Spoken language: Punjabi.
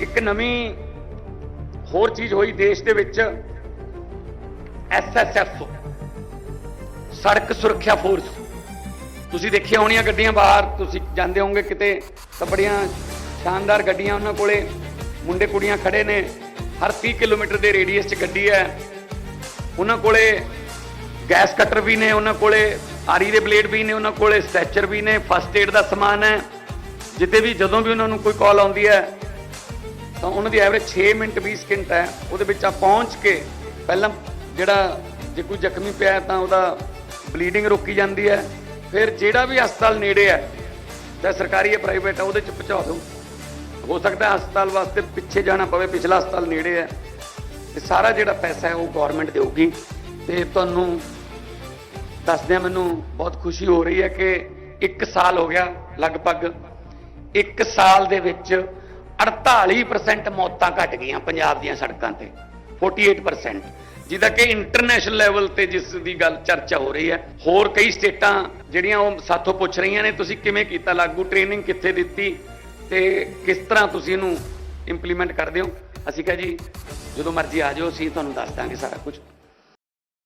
ਇੱਕ ਨਵੀਂ ਹੋਰ ਚੀਜ਼ ਹੋਈ ਦੇਸ਼ ਦੇ ਵਿੱਚ ਐਸਐਸਐਫ ਸੜਕ ਸੁਰੱਖਿਆ ਫੋਰਸ। ਤੁਸੀਂ ਦੇਖਿਆ ਹੋਣੀਆਂ ਗੱਡੀਆਂ ਬਾਹਰ, ਤੁਸੀਂ ਜਾਂਦੇ ਹੋਵੋਗੇ ਕਿਤੇ, ਤਾਂ ਬੜੀਆਂ ਸ਼ਾਨਦਾਰ ਗੱਡੀਆਂ ਉਹਨਾਂ ਕੋਲੇ। ਮੁੰਡੇ ਕੁੜੀਆਂ ਖੜੇ ਨੇ, ਹਰ 30 ਕਿਲੋਮੀਟਰ ਦੇ ਰੇਡੀਅਸ 'ਚ ਗੱਡੀ ਹੈ। ਉਹਨਾਂ ਕੋਲੇ ਗੈਸ ਕਟਰ ਵੀ ਨੇ, ਉਹਨਾਂ ਕੋਲੇ ਆਰੀ ਦੇ ਬਲੇਡ ਵੀ ਨੇ, ਉਹਨਾਂ ਕੋਲੇ ਸਟੈਚਰ ਵੀ ਨੇ, ਫਸਟ ਏਡ ਦਾ ਸਮਾਨ ਹੈ। ਜਿੱਤੇ ਵੀ ਜਦੋਂ ਵੀ ਉਹਨਾਂ ਨੂੰ ਕੋਈ ਕਾਲ ਆਉਂਦੀ ਹੈ ਤਾਂ ਉਹਨਾਂ ਦੀ ਐਵਰੇਜ 6 ਮਿੰਟ 20 ਸਕਿੰਟ ਹੈ। ਉਹਦੇ ਵਿੱਚ ਆ ਪਹੁੰਚ ਕੇ ਪਹਿਲਾਂ ਜਿਹੜਾ ਜੇ ਕੋਈ ਜ਼ਖਮੀ ਪਿਆ ਤਾਂ ਉਹਦਾ ਬਲੀਡਿੰਗ ਰੋਕੀ ਜਾਂਦੀ ਹੈ। ਫਿਰ ਜਿਹੜਾ ਵੀ ਹਸਪਤਾਲ ਨੇੜੇ ਹੈ, ਚਾਹੇ ਸਰਕਾਰੀ ਹੈ ਪ੍ਰਾਈਵੇਟ ਹੈ, ਉਹਦੇ ਚ ਪਹੁੰਚਾ ਦਿਓ। ਹੋ ਸਕਦਾ ਹਸਪਤਾਲ ਵਾਸਤੇ ਪਿੱਛੇ ਜਾਣਾ ਪਵੇ, ਪਿਛਲਾ ਹਸਪਤਾਲ ਨੇੜੇ ਹੈ। ਤੇ ਸਾਰਾ ਜਿਹੜਾ ਪੈਸਾ ਹੈ ਉਹ ਗਵਰਨਮੈਂਟ ਦੇਊਗੀ। ਤੇ ਤੁਹਾਨੂੰ ਦੱਸਦਿਆਂ ਮੈਨੂੰ ਬਹੁਤ ਖੁਸ਼ੀ ਹੋ ਰਹੀ ਹੈ ਕਿ 1 ਸਾਲ ਹੋ ਗਿਆ ਲਗਭਗ। 1 ਸਾਲ ਦੇ ਵਿੱਚ 48% ਮੌਤਾਂ ਘਟ ਗਈਆਂ ਪੰਜਾਬ ਦੀਆਂ ਸੜਕਾਂ ਤੇ 48% ਜਿਹਦਾ ਕਿ ਇੰਟਰਨੈਸ਼ਨਲ ਲੈਵਲ ਤੇ ਜਿਸ ਦੀ ਗੱਲ ਚਰਚਾ ਹੋ ਰਹੀ ਹੈ, ਹੋਰ ਕਈ ਸਟੇਟਾਂ ਜਿਹੜੀਆਂ ਉਹ ਸਾਥੋਂ ਪੁੱਛ ਰਹੀਆਂ ਨੇ, ਤੁਸੀਂ ਕਿਵੇਂ ਕੀਤਾ, ਲਾਗੂ ਟ੍ਰੇਨਿੰਗ ਕਿੱਥੇ ਦਿੱਤੀ ਤੇ ਕਿਸ ਤਰ੍ਹਾਂ ਤੁਸੀਂ ਇਹਨੂੰ ਇੰਪਲੀਮੈਂਟ ਕਰਦੇ ਹੋ? ਅਸੀਂ ਕਿਹਾ ਜੀ, ਜਦੋਂ ਮਰਜ਼ੀ ਆ ਜਾਓ, ਅਸੀਂ ਤੁਹਾਨੂੰ ਦੱਸ ਦਾਂਗੇ ਸਾਰਾ ਕੁਝ।